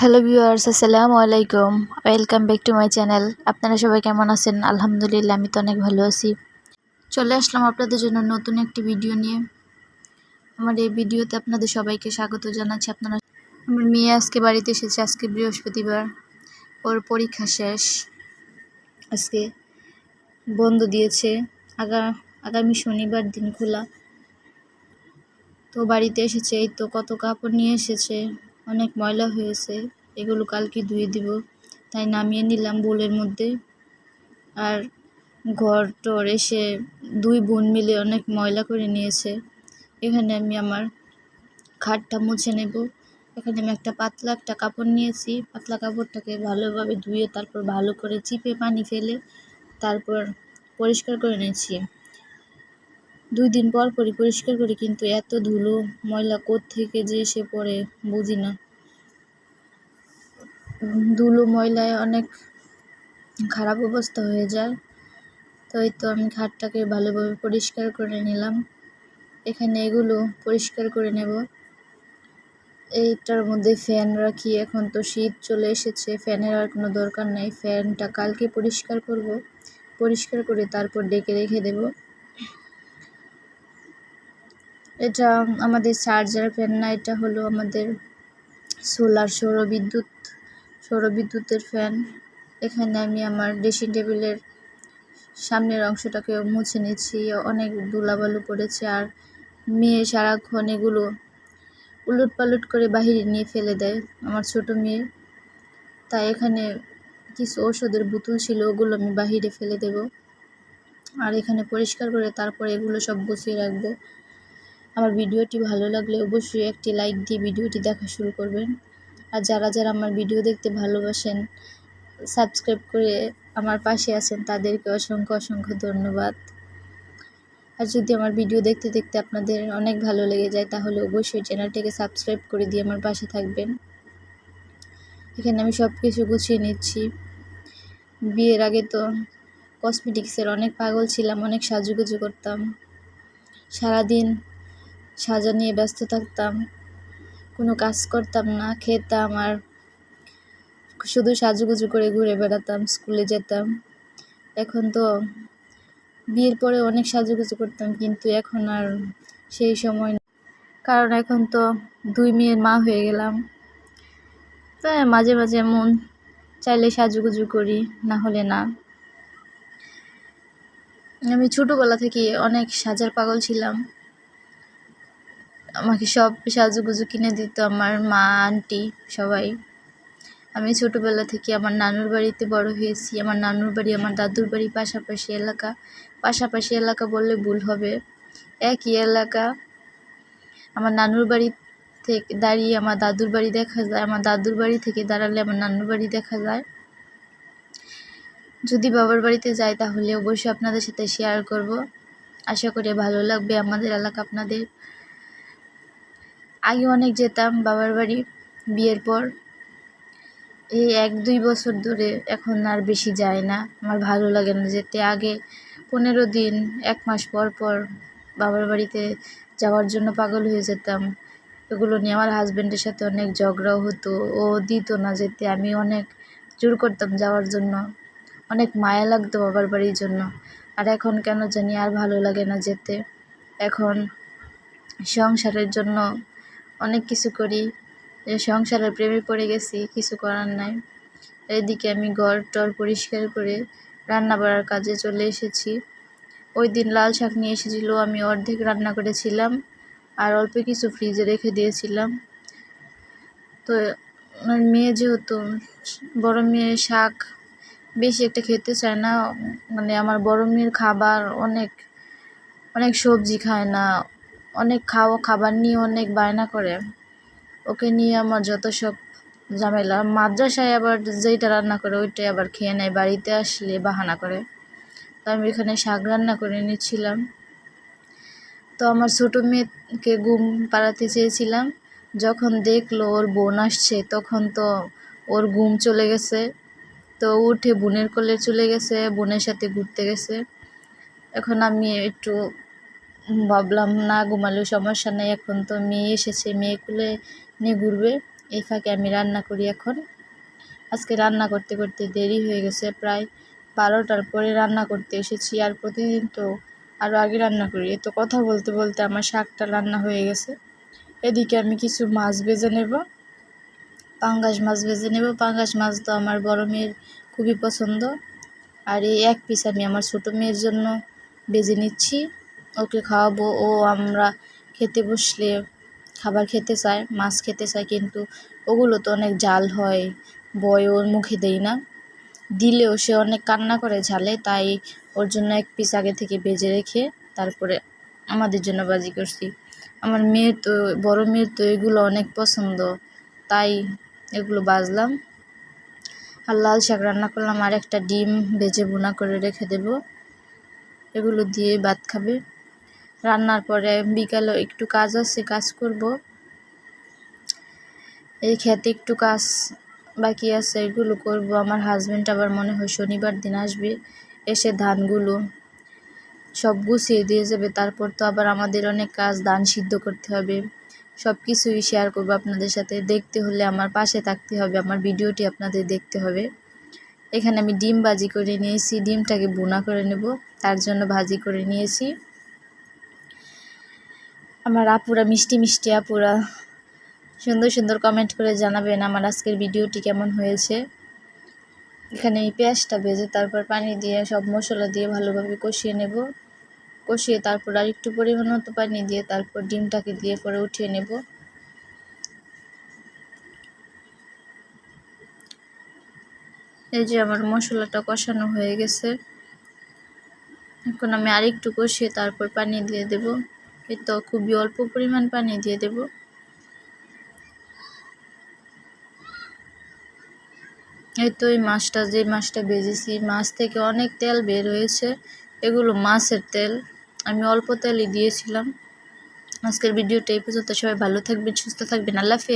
Hello viewers, আসসালামু আলাইকুম। Welcome back to my channel. আপনারা সবাই কেমন আছেন? আলহামদুলিল্লাহ, আমি তো অনেক ভালো আছি। চলে আসলাম আপনাদের জন্য নতুন একটি ভিডিও নিয়ে। আমার এই ভিডিওতে আপনাদের সবাইকে স্বাগত জানাচ্ছি। আপনারা আমার মেয়ে আজকে বাড়িতে এসেছে, আজকে বৃহস্পতিবার। ওর পরীক্ষা শেষ। আজকে বন্ধ দিয়েছে। আগা আগামী শনিবার দিন খোলা। তো বাড়িতে এসেছে, এই তো কত কাপড় নিয়ে এসেছে। অনেক ময়লা হয়েছে, এগুলো কালকে ধুয়ে দিব। তাই নামিয়ে নিলাম বোলের মধ্যে। আর ঘর টর এসে দুই বোন মিলে অনেক ময়লা করে নিয়েছে। এখানে আমি আমার খাটটা মুছে নেব। এখানে আমি একটা পাতলা একটা কাপড় নিয়েছি। পাতলা কাপড়টাকে ভালোভাবে ধুয়ে তারপর ভালো করে চিপে পানি ফেলে তারপর পরিষ্কার করে নিয়েছি। দুই দিন পর পরই পরিষ্কার করি, কিন্তু এত ধুলো, ময়লা থেকে যে এসে পড়ে বুঝি না। ধুলো, ময়লায় অনেক খারাপ অবস্থা হয়ে যায়। তো এই তো আমি খাটটাকে ভালোভাবে পরিষ্কার করে নিলাম। এখানে এগুলো পরিষ্কার করে নেব। এইটার মধ্যে ফ্যান রাখি। এখন তো শীত চলে এসেছে, ফ্যানের আর কোনো দরকার নেই। ফ্যানটা কালকে পরিষ্কার করব। পরিষ্কার করে তারপর ডেকে রেখে দেব। এটা আমাদের চার্জার ফ্যান না, এটা হলো আমাদের সোলার সৌরবিদ্যুৎ, সৌরবিদ্যুতের ফ্যান। এখানে আমি আমার ড্রেসিং টেবিলের সামনের অংশটাকে মুছে নিচ্ছি, অনেক ধুলাবালু পড়েছে আর মেয়ে সারাক্ষণ এগুলো উলট পালট করে বাহিরে নিয়ে ফেলে দেয়, আমার ছোট মেয়ে। তাই এখানে কিছু ওষুধের বোতল ছিল, ওগুলো আমি বাহিরে ফেলে দেব। আর এখানে পরিষ্কার করে তারপরে এগুলো সব গুছিয়ে রাখব। আমার ভিডিওটি ভালো লাগলে অবশ্যই একটি লাইক দিয়ে ভিডিওটি দেখা শুরু করবেন। আর যারা যারা আমার ভিডিও দেখতে ভালোবাসেন, সাবস্ক্রাইব করে আমার পাশে আছেন, তাদেরকে অসংখ্য অসংখ্য ধন্যবাদ। আর যদি আমার ভিডিও দেখতে দেখতে আপনাদের অনেক ভালো লেগে যায়, তাহলে অবশ্যই চ্যানেলটিকে সাবস্ক্রাইব করে দিয়ে আমার পাশে থাকবেন। এখানে আমি সব কিছু গুছিয়ে নিচ্ছি। বিয়ের আগে তো কসমেটিক্সের অনেক পাগল ছিলাম, অনেক সাজুগুজু করতাম। সারাদিন সাজা নিয়ে ব্যস্ত থাকতাম, কোনো কাজ করতাম না, খেতাম আর শুধু সাজুগুজু করে ঘুরে বেড়াতাম, স্কুলে যেতাম। এখন তো বিয়ের পরে অনেক সাজুগুজু করতাম, কিন্তু এখন আর সেই সময় কারণ এখন তো দুই মেয়ের মা হয়ে গেলাম। তো মাঝে মাঝে মন চাইলে সাজুগুজু করি, না হলে না। আমি ছোটোবেলা থেকে অনেক সাজার পাগল ছিলাম। আমাকে সব সাজুগুজু কিনে দিত আমার মা, আন্টি সবাই। আমি ছোটোবেলা থেকে আমার নানুর বাড়িতে বড় হয়েছি। আমার নানুর বাড়ি, আমার দাদুর বাড়ি পাশাপাশি এলাকা। পাশাপাশি এলাকা বললে ভুল হবে। একই এলাকা। আমার নানুর বাড়ি থেকে দাঁড়িয়ে আমার দাদুর বাড়ি দেখা যায়। আমার দাদুর বাড়ি থেকে দাঁড়ালে আমার নানুর বাড়ি দেখা যায়। যদি বাবার বাড়িতে যাই তাহলে অবশ্যই আপনাদের সাথে শেয়ার করব। আশা করি ভালো লাগবে আমাদের এলাকা আপনাদের। আগে অনেক যেতাম, বাবার বাড়ি, বিয়ের পর। এই এক, দুই বছর ধরে এখন আর বেশি যায় না। আমার ভালো লাগে না যেতে। আগে পনেরো দিন, এক মাস পর পর বাবার বাড়িতে যাওয়ার জন্য পাগল হয়ে যেতাম। এগুলো নিয়ে আমার হাজব্যান্ডের সাথে অনেক ঝগড়াও হতো। ও দিত না যেতে। আমি অনেক জোর করতাম যাওয়ার জন্য। অনেক মায়া লাগতো বাবার বাড়ির জন্য। আর এখন কেন জানি আর ভালো লাগে না যেতে। এখন সংসারের জন্য অনেক কিছু করি। সংসারের প্রেমে পড়ে গেছি, কিছু করার নাই। এদিকে আমি ঘর টর পরিষ্কার করে রান্না বাড়ার কাজে চলে এসেছি। ওই দিন লাল শাক নিয়ে এসেছিল, আমি অর্ধেক রান্না করেছিলাম আর অল্প কিছু ফ্রিজে রেখে দিয়েছিলাম। তো আমার মেয়ে যেহেতু, বড় মেয়ে, শাক বেশি একটা খেতে চায় না। মানে আমার বড় মেয়ের খাবার অনেক অনেক সবজি খায় না। অনেক খাওয়া খাবার নিয়ে অনেক বায়না করে। ওকে নিয়ে আমার যত সব ঝামেলা। মাদ্রাসায় আবার যেইটা রান্না করে, ওইটাই আবার খেয়ে নেয়, বাড়িতে আসলে বাহানা করে। তো আমি এখানে শাক রান্না করে নিচ্ছিলাম। তো আমার ছোটো মেয়েকে ঘুম পাড়াতে চেয়েছিলাম। যখন দেখল ওর বোন আসছে, তখন তো ওর ঘুম চলে গেছে। তো উঠে বোনের কোলে চলে গেছে, বোনের সাথে ঘুরতে গেছে। এখন আমি একটু ভাবলাম, না ঘুমালেও সমস্যা নেই, এখন তো মেয়ে এসেছে মেয়ে কোলে নিয়ে ঘুরবে। এই ফাঁকে আমি রান্না করি এখন। আজকে রান্না করতে করতে দেরি হয়ে গেছে, প্রায় বারোটার পরে রান্না করতে এসেছি আর প্রতিদিন তো আরও আগে রান্না করি। এ তো কথা বলতে বলতে আমার শাকটা রান্না হয়ে গেছে। এদিকে আমি কিছু মাছ ভেজে নেব। পাঙ্গাস মাছ ভেজে নেব। পাঙ্গাস মাছ তো আমার বড় মেয়ের খুবই পছন্দ। আর এই এক পিস আমি আমার ছোটো মেয়ের জন্য ভেজে নিচ্ছি। ওকে খাওয়াবো, ও আমরা খেতে বসলে খাবার খেতে চায়, মাছ খেতে চায়, কিন্তু ওগুলো তো অনেক জাল হয় বয় ওর মুখে দেই না। দিলেও সে অনেক কান্না করে ঝালে, তাই ওর জন্য এক পিস আগে থেকে বেজে রেখে তারপরে আমাদের জন্য বাজি করছি। আমার মেয়ের তো, বড় মেয়ের তো এগুলো অনেক পছন্দ, তাই এগুলো বাজলাম। আর লাল শাক রান্না করলাম, আর একটা ডিম ভেজে বোনা করে রেখে দেব। এগুলো দিয়ে ভাত খাবে। রান্নার পরে বিকালে একটু কাজ আছে, কাজ করব। এই খেতে একটু কাজ বাকি আছে, এগুলো করব। আমার হাজব্যান্ড আবার মনে হয় শনিবার দিন আসবে, এসে ধানগুলো সব গুছিয়ে দিয়ে যাবে। তারপর তো আবার আমাদের অনেক কাজ, ধান সিদ্ধ করতে হবে। সব কিছুই শেয়ার করব আপনাদের সাথে। দেখতে হলে আমার পাশে থাকতে হবে, আমার ভিডিওটি আপনাদের দেখতে হবে। এখানে আমি ডিম ভাজি করে নিয়েছি, ডিমটাকে বোনা করে নেব, তার জন্য ভাজি করে নিয়েছি। আমার আপুরা, মিষ্টি মিষ্টি আপুরা, সুন্দর সুন্দর কমেন্ট করে জানাবেন আমার আজকের ভিডিওটি কেমন হয়েছে। এখানে এই পেঁয়াজটা ভেজে তারপর পানি দিয়ে সব মশলা দিয়ে ভালোভাবে কষিয়ে নেব। কষিয়ে তারপর আর একটু পরিমাণ মতো পানি দিয়ে তারপর ডিমটাকে দিয়ে পরে উঠিয়ে নেব। এই যে আমার মশলাটা কষানো হয়ে গেছে। এখন আমি আরেকটু কষিয়ে তারপর পানি দিয়ে দেব। এই তো খুবই অল্প পরিমাণ পানি দিয়ে দেব। এই তো এই মাছটা, যে মাছটা ভেজেছি, মাছ থেকে অনেক তেল বের হয়েছে। এগুলো মাছের তেল। আমি অল্প তেলই দিয়েছিলাম। আজকের ভিডিওটা এই পর্যন্ত। সবাই ভালো থাকবেন, সুস্থ থাকবেন। আল্লাহ হাফেজ।